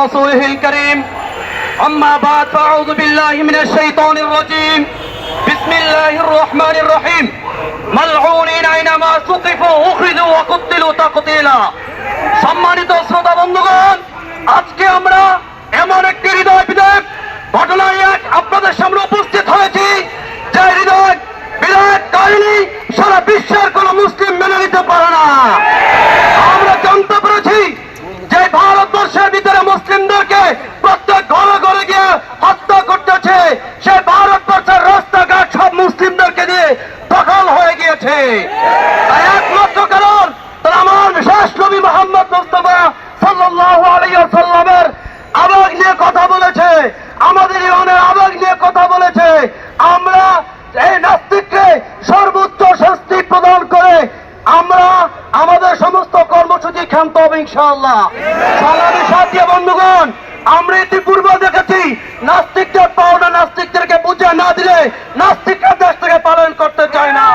ورسوله الكريم أما بعد فأعوذ بالله من الشيطان الرجيم بسم الله الرحمن الرحيم ملعونين أينما سقفوا أخذوا وقتلوا تقتيلا সম্মানিত শ্রোতা বন্ধুগণ আজকে আমরা এমন একটি হৃদয় বিদায়ক ঘটনায় এক আপনাদের সামনে উপস্থিত হয়েছি যে হৃদয় বিদায়ক কাহিনী সারা বিশ্বের কোন মুসলিম মেনে নিতে পারে না হয়ে তাই একমাত্র কারণ তারা আমার শেষ নবী মোহাম্মদ মুস্তফা সাল্লাল্লাহু আলাইহি সাল্লামের আবেগ নিয়ে কথা বলেছে। আমাদের ইমানের আবেগ নিয়ে কথা বলেছে। আমরা এই নাস্তিককে সর্বোচ্চ শাস্তি প্রদান করে আমরা আমাদের সমস্ত কর্মসূচি ক্ষান্ত হবে ইনশাআল্লাহ। সালামী সাথী বন্ধুগণ, আমরা ইতিপূর্বে দেখেছি, নাস্তিকদের পাওনা নাস্তিকদেরকে বুঝে না দিলে নাস্তিকরা দেশ থেকে পালন করতে চায় না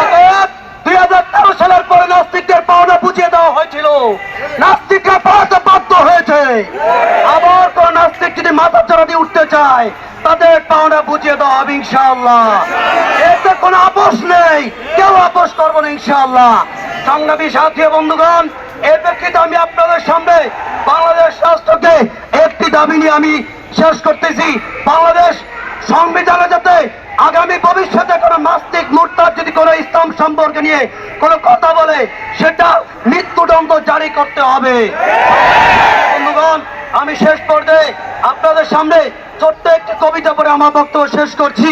অতএব দুই হাজার তেরো সালের পরে নাস্তিকদের পাওনা বুঝিয়ে দেওয়া হয়েছিল নাস্তিকরা পালাতে বাধ্য আবার কোন নাস্তিক যদি মাথা চড়া দিয়ে উঠতে চায়, তাদের পাওনা বুঝিয়ে ইনশাআল্লাহ। এতে কোনো আপোষ নেই। কেউ আপোষ করব না সংগ্রামী সাথী বন্ধুগণ প্রেক্ষিতে আমি আপনাদের সামনে বাংলাদেশ রাষ্ট্রকে একটি দাবি নিয়ে আমি শেষ করতেছি। বাংলাদেশ সংবিধানে যাতে আগামী ভবিষ্যতে কোনো নাস্তিক মুরতাদ যদি কোনো ইসলাম সম্পর্কে নিয়ে কোনো কথা বলে, সেটা মৃত্যুদণ্ড জারি করতে হবে। আমি শেষ পর্যায়ে আপনাদের সামনে ছোট্ট একটি কবিতা পড়ে আমার বক্তব্য শেষ করছি।